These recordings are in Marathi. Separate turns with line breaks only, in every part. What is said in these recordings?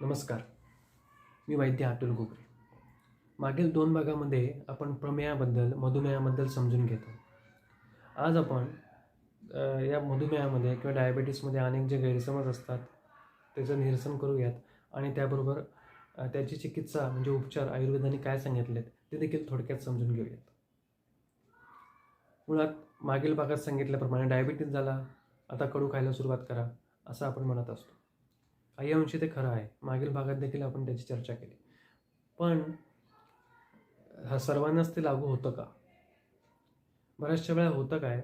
नमस्कार. मी वैद्य अतुल गोगरे मागील दोन भागामध्ये आपण प्रमेयाबद्दल मधुमेहाबद्दल समजून घेतो. आज आपण या मधुमेहामध्ये किंवा डायबेटीसमध्ये अनेक जे गैरसमज असतात त्याचं निरसन करूयात आणि त्याबरोबर त्याची चिकित्सा म्हणजे उपचार आयुर्वेदाने काय सांगितलेत ते देखील थोडक्यात समजून घेऊयात. मुळात मागील भागात सांगितल्याप्रमाणे डायबिटीस झाला आता कडू खायला सुरुवात करा असं आपण म्हणत असतो. काही अंशी ते खरं आहे. मागील भागात देखील आपण त्याची चर्चा केली. पण हा सर्वांनाच ते लागू होतं का? बऱ्याचशा वेळा होतं काय?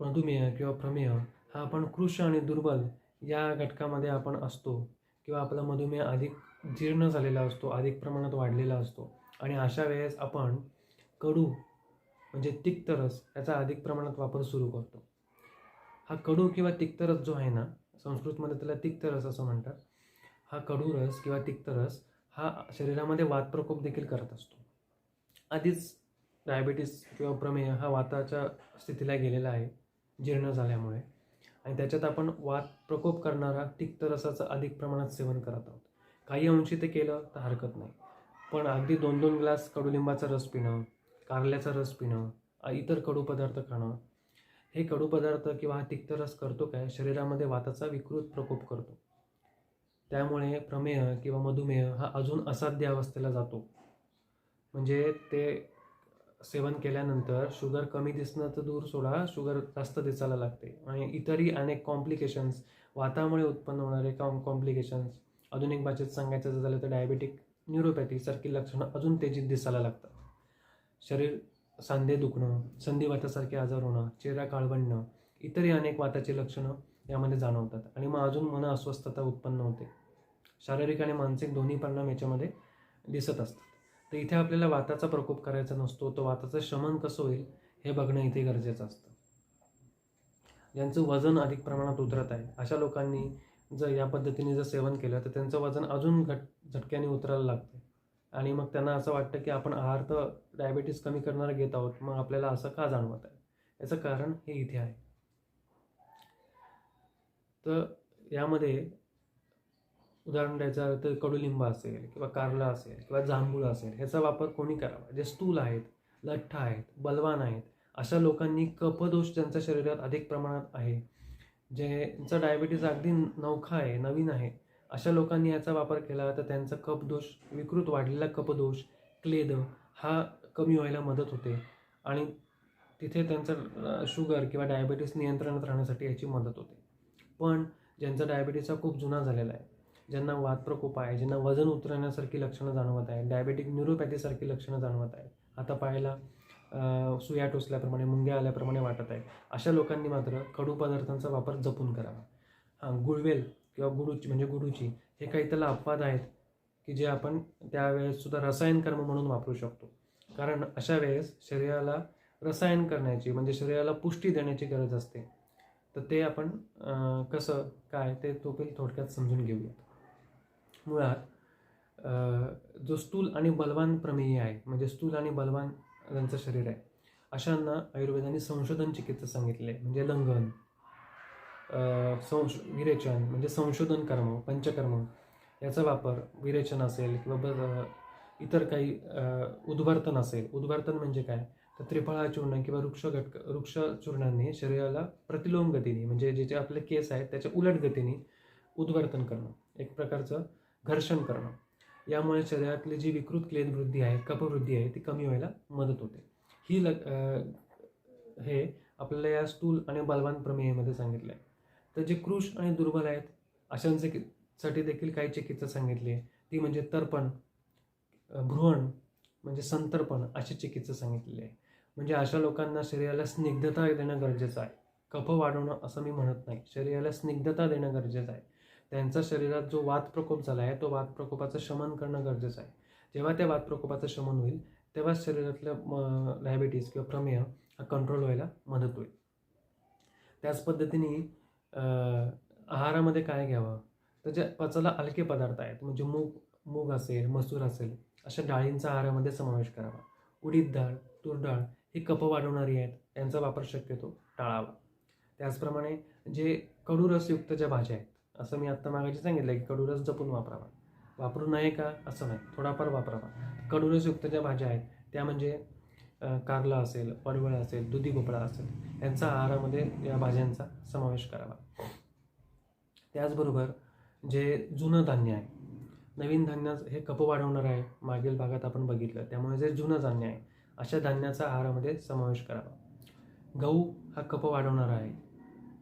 मधुमेह किंवा प्रमेह हा आपण कृश आणि दुर्बल या घटकामध्ये आपण असतो किंवा आपला मधुमेह अधिक जीर्ण झालेला असतो अधिक प्रमाणात वाढलेला असतो. आणि अशा वेळेस आपण कडू म्हणजे तिक्तरस याचा अधिक प्रमाणात वापर सुरू करतो. हा कडू किंवा तिक्तरस जो आहे ना संस्कृतमध्ये त्याला तिक्तरस असं म्हणतात. हा कडू रस किंवा तिक्तरस हा शरीरामध्ये वातप्रकोप देखील करत असतो. आधीच डायबिटीस किंवा प्रमेय हा वाताच्या स्थितीला गेलेला आहे जीर्ण झाल्यामुळे. आणि त्याच्यात आपण वात प्रकोप करणारा तिक्तरसाचं अधिक प्रमाणात सेवन करत आहोत. काही अंशी ते केलं तर हरकत नाही. पण अगदी दोन दोन ग्लास कडुलिंबाचा रस पिणं कारल्याचा रस पिणं इतर कडू पदार्थ खाणं हे कडू पदार्थ किंवा हा करतो काय? शरीरामध्ये वाताचा विकृत प्रकोप करतो. त्यामुळे प्रमेह किंवा मधुमेह हा अजून असाध्य अवस्थेला जातो. म्हणजे ते सेवन केल्यानंतर शुगर कमी दिसणं तर दूर सोडा शुगर जास्त दिसायला लागते. आणि इतरही अनेक कॉम्प्लिकेशन्स वातामुळे उत्पन्न होणारे कॉम कॉम्प्लिकेशन्स आधुनिक भाषेत सांगायचं झालं तर डायबेटिक न्यूरोपॅथीसारखी लक्षणं अजून तेजीत दिसायला लागतात. शरीर सांधे दुखणं संधिवातासारखे आजार होणं चेहरा काळवणणं इतरही अनेक वाताची लक्षणं यामध्ये जाणवतात. आणि मग अजून मन अस्वस्थता उत्पन्न होते. शारीरिक आणि मानसिक दोन्ही परिणाम याच्यामध्ये दिसत असतात. तर इथे आपल्याला वाताचा प्रकोप करायचा नसतो तो वाताचं शमन कसं होईल हे बघणं इथे गरजेचं असतं. ज्यांचं वजन अधिक प्रमाणात उतरत आहे अशा लोकांनी जर या पद्धतीने जर सेवन केलं तर त्यांचं वजन अजून घट झटक्याने उतरायला लागतं. आणि मग त्यांना असं वाटतं की आपण आहार तर डायबेटीस कमी करणारा घेत आहोत मग आपल्याला असं का जाणवत आहे? याचं कारण हे इथे आहे. तर यामध्ये उदाहरण द्यायचं तर कडुलिंब असेल किंवा कारला असेल किंवा जांभूळ असेल ह्याचा वापर कोणी करावा? जे स्थूल आहेत लठ्ठ आहेत बलवान आहेत अशा लोकांनी कफदोष ज्यांच्या शरीरात अधिक प्रमाणात आहे ज्यांचा डायबिटीज अगदी नवखा आहे नवीन आहे अशा लोकांनी याचा वापर केला तर त्यांचा कपदोष विकृत वाढलेला कपदोष क्लेद हा कमी व्हायला मदत होते. आणि तिथे त्यांचं शुगर किंवा डायबिटीस नियंत्रणात राहण्यासाठी याची मदत होते. पण ज्यांचा डायबिटीसचा खूप जुना झालेला आहे ज्यांना वातप्रकोप आहे ज्यांना वजन उतरण्यासारखी लक्षणं जाणवत आहे डायबेटिक न्यूरोपॅथीसारखी लक्षणं जाणवत आहे आता पाहायला सुया टोचल्याप्रमाणे मुंग्या आल्याप्रमाणे वाटत आहे अशा लोकांनी मात्र कडू पदार्थांचा वापर जपून करावा. हां गुळवेल किंवा गुडूची म्हणजे गुडूची हे काही त्याला अपवाद आहेत की जे आपण त्यावेळेससुद्धा रसायन कर्म म्हणून वापरू शकतो. कारण अशा वेळेस शरीराला रसायन करण्याची म्हणजे शरीराला पुष्टी देण्याची गरज असते. तर ते आपण कसं काय ते तोपेल थोडक्यात समजून घेऊयात. मुळात जो स्थूल आणि बलवान प्रमेय आहे म्हणजे स्थूल आणि बलवान त्यांचं शरीर आहे अशांना आयुर्वेदाने संशोधन चिकित्सा सांगितले म्हणजे लंघन. संश विरेचन म्हणजे संशोधन कर्म पंचकर्म याचा वापर विरेचन असेल किंवा ब- इतर काही उद्वर्तन असेल. उद्वर्तन म्हणजे काय? तर त्रिफळा चूर्ण किंवा वृक्ष घटक वृक्ष चूर्णांनी शरीराला प्रतिलोम गतीने म्हणजे जे जे आपले केस आहेत त्याच्या उलट गतीने उद्वर्तन करणं. एक प्रकारचं घर्षण करणं. यामुळे शरीरातली जी विकृत क्लेद वृद्धी आहे कपवृद्धी आहे ती कमी व्हायला मदत होते. ही ल हे आपल्याला या स्थूल आणि बलवान प्रमेयामध्ये सांगितलं आहे तर जे कृष आणि दुर्बल आहेत अशांचे साठी देखील काही चिकित्सा सांगितली. आहे ती म्हणजे तर्पण अं, भ्रूण म्हणजे संतर्पण अशी चिकित्सा सांगितलेली आहे म्हणजे अशा लोकांना शरीराला स्निग्धता देणं गरजेचं आहे. कफ वाढवणं असं मी म्हणत नाही. शरीराला स्निग्धता देणं गरजेचं आहे. त्यांचा शरीरात जो वाद प्रकोप झाला आहे तो वाद प्रकोपाचं शमन करणं गरजेचं आहे. जेव्हा त्या वाद प्रकोपाचं शमन होईल तेव्हाच शरीरातलं डायबिटीज किंवा प्रमेह हा कंट्रोल व्हायला मदत होईल. त्याच पद्धतीने आहारामध्ये काय घ्यावं? तर जे पचाला हलके पदार्थ आहेत म्हणजे मूग मूग असेल मसूर असेल अशा डाळींचा आहारामध्ये समावेश करावा. उडीद डाळ तूर डाळ ही कफ वाढवणारी आहेत त्यांचा वापर शक्यतो टाळावा. त्याचप्रमाणे जे कडूरसयुक्त ज्या भाज्या आहेत असं मी आत्ता मागायची सांगितलं की कडूरस जपून वापरावा. वापरू नये का? असं नाही. थोडाफार वापरावा. कडूरसयुक्त ज्या भाज्या आहेत त्या म्हणजे कारला असेल पडवळ असेल दुधी भोपळा असेल यांचा आहारामध्ये या भाज्यांचा समावेश करावा. त्याचबरोबर जे जुनं धान्य आहे नवीन धान्य हे कप वाढवणार आहे मागील भागात आपण बघितलं त्यामुळे जे जुनं धान्य आहे अशा धान्याचा आहारामध्ये समावेश करावा. गहू हा कप वाढवणारा आहे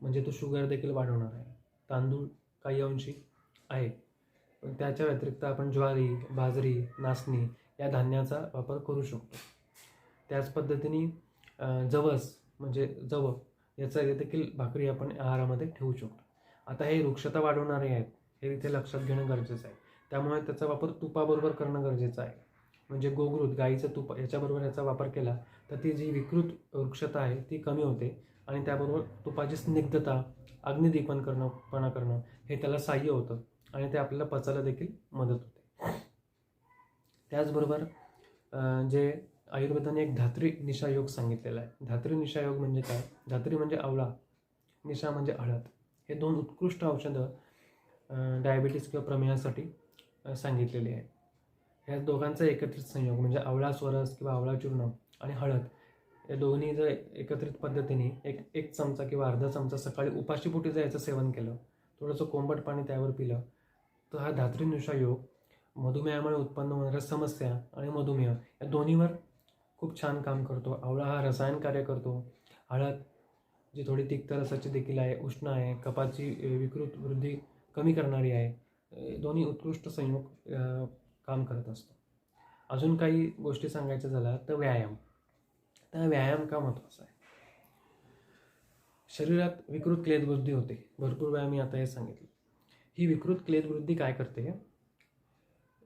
म्हणजे तो शुगर देखील वाढवणार आहे. तांदूळ काही अंशी आहे पण त्याच्या व्यतिरिक्त आपण ज्वारी बाजरी नाचणी या धान्याचा वापर करू शकतो. त्याच पद्धतीने जवस म्हणजे जव याचा देखील भाकरी आपण आहारामध्ये ठेवू शकतो. आता हे वृक्षता वाढवणारे आहेत हे इथे लक्षात घेणं गरजेचं आहे. त्यामुळे त्याचा वापर तुपाबरोबर करणं गरजेचं आहे. म्हणजे गोगृत गाईचं तूप याच्याबरोबर याचा वापर केला तर ती जी विकृत वृक्षता आहे ती कमी होते आणि त्याबरोबर तुपाची स्निग्धता अग्निदीपन करणं पणा करणं हे त्याला सहाय्य होतं आणि ते आपल्याला पचायला देखील मदत होते. त्याचबरोबर जे आयुर्वेदाने एक धात्री निशा योग सांगितलेला आहे. धात्री निशा योग म्हणजे काय? धात्री म्हणजे आवळा निशा म्हणजे हळद हे दोन उत्कृष्ट औषधं डायबिटीस किंवा प्रमेहासाठी सांगितलेली आहे. ह्या दोघांचा एकत्रित संयोग म्हणजे आवळा स्वरस किंवा आवळा चूर्ण आणि हळद या दोन्ही जर एकत्रित पद्धतीने एक एक चमचा किंवा अर्धा चमचा सकाळी उपाशीपोटी जर याचं सेवन केलं थोडंसं कोंबट पाणी त्यावर पिलं तर हा धात्री निशा योग मधुमेहामुळे उत्पन्न होणाऱ्या समस्या आणि मधुमेह या दोन्हीवर खूप छान काम करतो. आवळा हा रसायन कार्य करतो. हळद जी थोडी तिक्त रसाची देखील आहे उष्ण आहे कपाची विकृत वृद्धी कमी करणारी आहे दोन्ही उत्कृष्ट संयोग काम करत असतो. अजून काही गोष्टी सांगायच्या झाल्या तर व्यायाम. तर व्यायाम का महत्त्वाचा आहे? शरीरात विकृत क्लेदवृद्धी होते. भरपूर वेळा मी आता हे सांगितलं. ही विकृत क्लेदवृद्धी काय करते?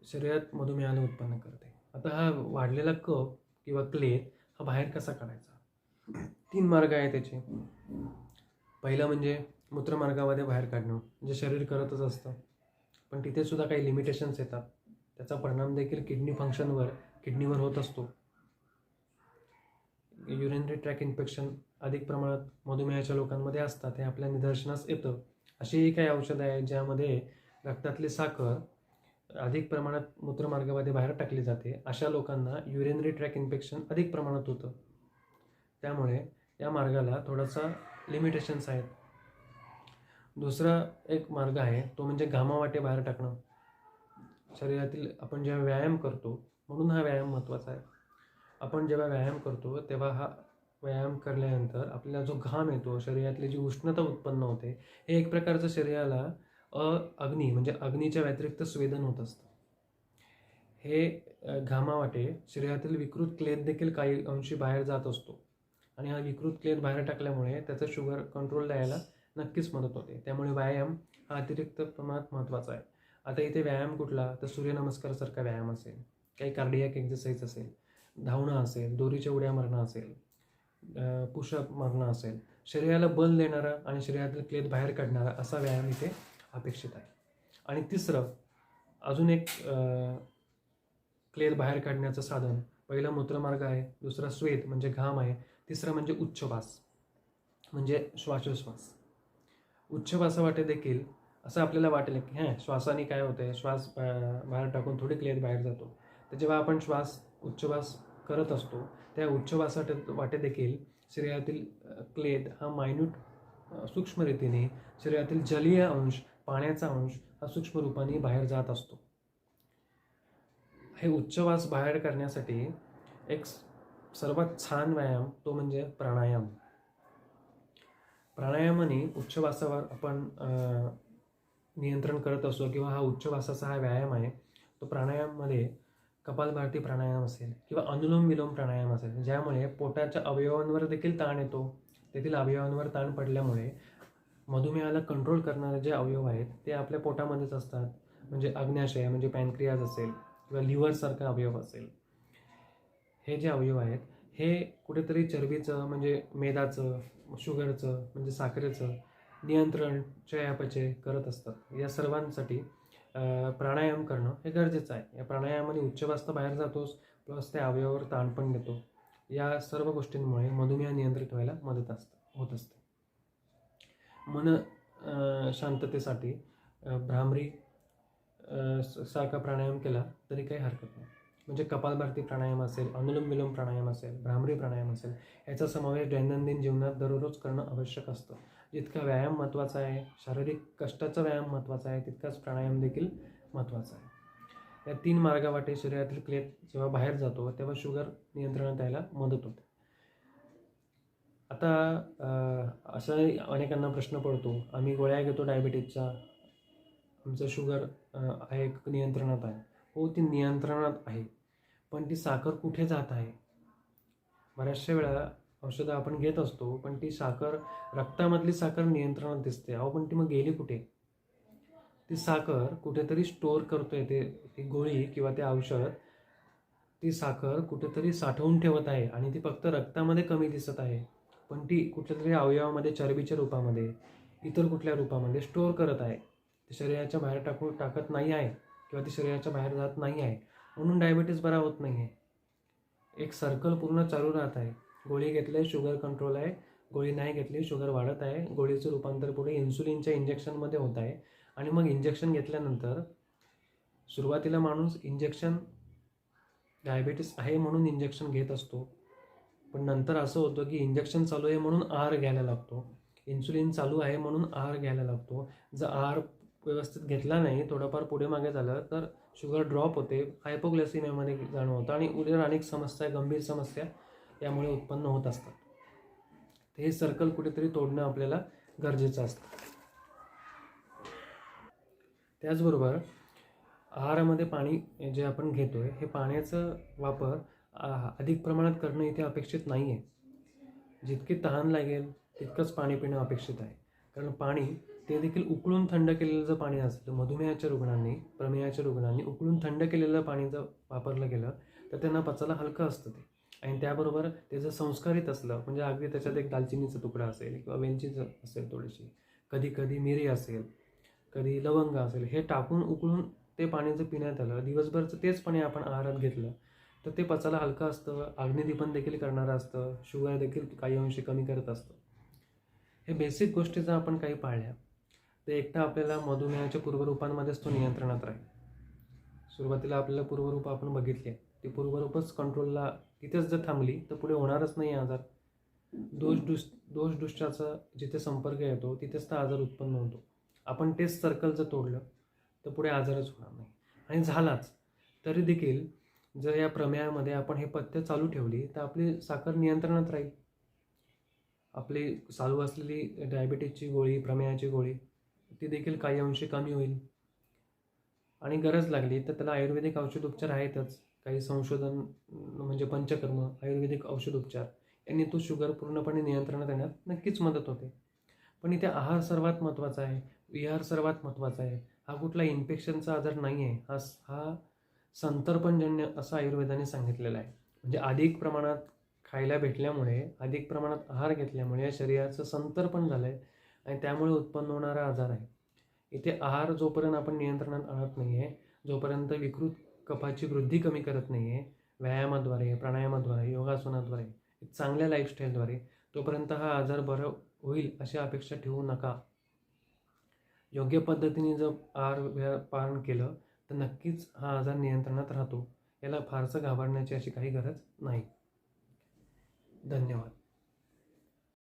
शरीरात मधुमेहाला उत्पन्न करते. आता हा वाढलेला कप किंवा क्ले हा बाहेर कसा काढायचा? तीन मार्ग आहे त्याचे. पहिलं म्हणजे मूत्रमार्गामध्ये बाहेर काढणं म्हणजे शरीर करतच असतं. पण तिथे सुद्धा काही लिमिटेशन्स येतात. त्याचा परिणाम देखील किडनी फंक्शनवर किडनीवर होत असतो. युरिनरी ट्रॅक इन्फेक्शन अधिक प्रमाणात मधुमेहाच्या लोकांमध्ये असतात. हे आपल्या निदर्शनास येतं. अशीही काही औषधं आहेत ज्यामध्ये रक्तातली साखर अधिक प्रमाणात मूत्रमार्गामध्ये बाहेर टाकली जाते अशा लोकांना युरिनरी ट्रॅक इन्फेक्शन अधिक प्रमाणात होतं. त्यामुळे या मार्गाला थोडासा लिमिटेशन्स आहेत. दुसरा एक मार्ग आहे तो म्हणजे घामावाटे बाहेर टाकणं. शरीरातील आपण जेव्हा व्यायाम करतो म्हणून हा व्यायाम महत्त्वाचा आहे. आपण जेव्हा व्यायाम करतो तेव्हा हा व्यायाम केल्यानंतर आपल्याला जो घाम येतो शरीरातली जी उष्णता उत्पन्न होते हे एक प्रकारचं शरीराला अ अग्नी म्हणजे अग्नीच्या व्यतिरिक्त स्वेदन होत असतं. हे घामावाटे शरीरातील विकृत क्लेद देखील काही अंशी बाहेर जात असतो. आणि हा विकृत क्लेद बाहेर टाकल्यामुळे त्याचं शुगर कंट्रोल द्यायला नक्कीच मदत होते. त्यामुळे व्यायाम हा अतिरिक्त प्रमाणात महत्त्वाचा आहे. आता इथे व्यायाम कुठला? तर सूर्यनमस्कारसारखा व्यायाम असेल. काही कार्डियक एक्झरसाईज असेल. धावणं असेल. दोरीच्या उड्या मारणं असेल. पुशअप मारणं असेल. शरीराला बल देणारा आणि शरीरातील क्लेद बाहेर काढणारा असा व्यायाम इथे अपेक्षित आहे. आणि तिसरं अजून एक क्लेद बाहेर काढण्याचं साधन पहिला मूत्रमार्ग आहे दुसरा श्वेत म्हणजे घाम आहे तिसरं म्हणजे उच्छवास म्हणजे श्वासोश्वास उच्छ्वासावाटे देखील असं आपल्याला वाटेल की हां श्वासाने काय होतं आहे श्वास बा- बाहेर टाकून थोडी क्लेद बाहेर जातो. तर जेव्हा आपण श्वास उच्चवास करत असतो त्या उच्छ्वासाटे वाटे देखील शरीरातील क्लेद हा मायन्यूट सूक्ष्मरीतीने शरीरातील जलीय अंश पाण्याचा अंश हा सूक्ष्म रूपाने बाहेर जात असतो. हे उच्चवास बाहेर करण्यासाठी एक सर्वात छान व्यायाम तो म्हणजे प्राणायाम. प्राणायामाने उच्चवासावर आपण नियंत्रण करत असतो किंवा हा उच्चवासाचा हा व्यायाम आहे तो प्राणायाममध्ये कपालभारती प्राणायाम असेल किंवा अनुलोम विलोम प्राणायाम असेल ज्यामुळे पोटाच्या अवयवांवर देखील ताण येतो. तेथील अवयवांवर ताण पडल्यामुळे मधुमेहाला कंट्रोल करणारे जे अवयव आहेत ते आपल्या पोटामध्येच असतात. म्हणजे अग्न्याशय म्हणजे पॅनक्रियाज असेल किंवा लिव्हरसारखा अवयव असेल. हे जे अवयव आहेत हे कुठेतरी चरबीचं म्हणजे मेदाचं शुगरचं म्हणजे साखरेचं नियंत्रण चयापचय करत असतात. या सर्वांसाठी प्राणायाम करणं हे गरजेचं आहे. या प्राणायामाने उच्चवास्त बाहेर जातोच प्लस त्या अवयवावर ताण पण देतो. या सर्व गोष्टींमुळे मधुमेह नियंत्रित व्हायला मदत असतं होत असते. मन शांततेसाठी भ्रामरी स- सारखा प्राणायाम केला तरी काही हरकत नाही. म्हणजे कपालभारती प्राणायाम असेल अनुलोम विलोम प्राणायाम असेल भ्रामरी प्राणायाम असेल याचा समावेश दैनंदिन जीवनात दररोज करणं आवश्यक असतं. जितका व्यायाम महत्त्वाचा आहे शारीरिक कष्टाचा व्यायाम महत्त्वाचा आहे तितकाच प्राणायाम देखील महत्त्वाचा आहे. या तीन मार्गावाटे शरीरातील क्लेप जेव्हा बाहेर जातो तेव्हा शुगर नियंत्रणात यायला मदत होते. आता असा अनेकांना प्रश्न पडतो आम्ही गोळ्या घेतो डायबिटीजचा आमचं शुगर आहे नियंत्रणात आहे. हो ती नियंत्रणात आहे पण ती साखर कुठे जात आहे? बऱ्याचशा वेळा औषधं आपण घेत असतो पण ती साखर रक्तामधली साखर नियंत्रणात दिसते. अहो पण ती मग गेली कुठे? ती साखर कुठेतरी स्टोअर करतोय ते ती गोळी किंवा ते औषध ती साखर कुठेतरी साठवून ठेवत आहे आणि ती फक्त रक्तामध्ये कमी दिसत आहे. पण ती कुठल्या तरी अवयवामध्ये चरबीच्या रूपामध्ये इतर कुठल्या रूपामध्ये स्टोअर करत आहे. ते शरीराच्या बाहेर टाकू टाकत नाही आहे किंवा ती शरीराच्या बाहेर जात नाही आहे. म्हणून डायबिटीस बरा होत नाही आहे. एक सर्कल पूर्ण चालू राहत आहे. गोळी घेतली शुगर कंट्रोल आहे. गोळी नाही घेतली शुगर वाढत आहे. गोळीचं रूपांतर पुढे इन्सुलिनच्या इंजेक्शनमध्ये होत आहे. आणि मग इंजेक्शन घेतल्यानंतर सुरुवातीला माणूस इंजेक्शन डायबिटीस आहे म्हणून इंजेक्शन घेत असतो. पण नंतर असं होतं की इंजेक्शन चालू आहे म्हणून आहार घ्यायला लागतो. इन्सुलिन चालू आहे म्हणून आहार घ्यायला लागतो. जर आहार व्यवस्थित घेतला नाही थोडंफार पुढे मागे झालं तर शुगर ड्रॉप होते हायपोग्लेसिमियामध्ये जाणवतं आणि उदर अनेक समस्या गंभीर समस्या यामुळे उत्पन्न होत असतात. हे सर्कल कुठेतरी तोडणं आपल्याला गरजेचं असतं. त्याचबरोबर आहारामध्ये पाणी जे आपण घेतो आहे हे पाण्याचं वापर अधिक प्रमाणात करणं इथे अपेक्षित नाही आहे जितके तहान लागेल तितकंच पाणी पिणं अपेक्षित आहे. कारण पाणी ते देखील उकळून थंड केलेलं जर पाणी असेल मधुमेहाच्या रुग्णांनी प्रमेहाच्या रुग्णांनी उकळून थंड केलेलं पाणी जर वापरलं गेलं तर त्यांना पचायला हलकं असतं ते. आणि त्याबरोबर ते जर संस्कारित असलं म्हणजे अगदी त्याच्यात एक दालचिनीचा तुकडा असेल किंवा वेलचीचं असेल थोडीशी कधी कधी मिरी असेल कधी लवंग असेल हे टाकून उकळून ते पाणी जर पिण्यात आलं दिवसभरचं तेच पाणी आपण आहारात घेतलं तर ते पचायला हलकं असतं अग्निदीपन देखील करणारं असतं शुगर देखील काही अंशी कमी करत असतं. हे बेसिक गोष्टी जर आपण काही पाळल्या. तर एकटा आपल्याला मधुमेहाच्या पूर्वरूपांमध्येच तो नियंत्रणात राहील. सुरुवातीला आपल्याला पूर्वरूप आपण बघितली. आहे ती पूर्वरूपच कंट्रोलला तिथेच जर थांबली तर पुढे होणारच नाही आजार. दोष दुष दोष दुष्टाचा जिथे संपर्क येतो तिथेच तर आजार उत्पन्न होतो. आपण तेच सर्कल जर तोडलं तर पुढे आजारच होणार नाही. आणि झालाच तरी देखील जर या प्रमेयामध्ये आपण हे पथ्य चालू ठेवली तर आपली साखर नियंत्रणात राहील. आपली चालू असलेली डायबिटीजची गोळी प्रमेयाची गोळी ती देखील काही अंशी कमी होईल. आणि गरज लागली तर त्याला आयुर्वेदिक औषधोपचार आहेतच. काही संशोधन म्हणजे पंचकर्म आयुर्वेदिक औषधोपचार यांनी तो शुगर पूर्णपणे नियंत्रणात येण्यात नक्कीच मदत होते. पण इथे आहार सर्वात महत्त्वाचा आहे विहार सर्वात महत्त्वाचा आहे. हा कुठला इन्फेक्शनचा आजार नाही आहे हा हा संतर्पणजन्य असं आयुर्वेदाने सांगितलेलं आहे. म्हणजे अधिक प्रमाणात खायला भेटल्यामुळे अधिक प्रमाणात आहार घेतल्यामुळे या शरीराचं संतर्पण झालं आहे आणि त्यामुळे उत्पन्न होणारा आजार आहे. इथे आहार जोपर्यंत आपण नियंत्रणात आणत नाही आहे जोपर्यंत विकृत कफाची वृद्धी कमी करत नाही आहे व्यायामाद्वारे प्राणायामाद्वारे योगासनाद्वारे चांगल्या लाईफस्टाईलद्वारे तोपर्यंत हा आजार बरं होईल अशी अपेक्षा ठेवू नका. योग्य पद्धतीने जर आहार पालन केलं तर नक्कीच हा आजार नियंत्रणात राहतो. याला फारसं घाबरण्याची अशी काही गरज नाही. धन्यवाद.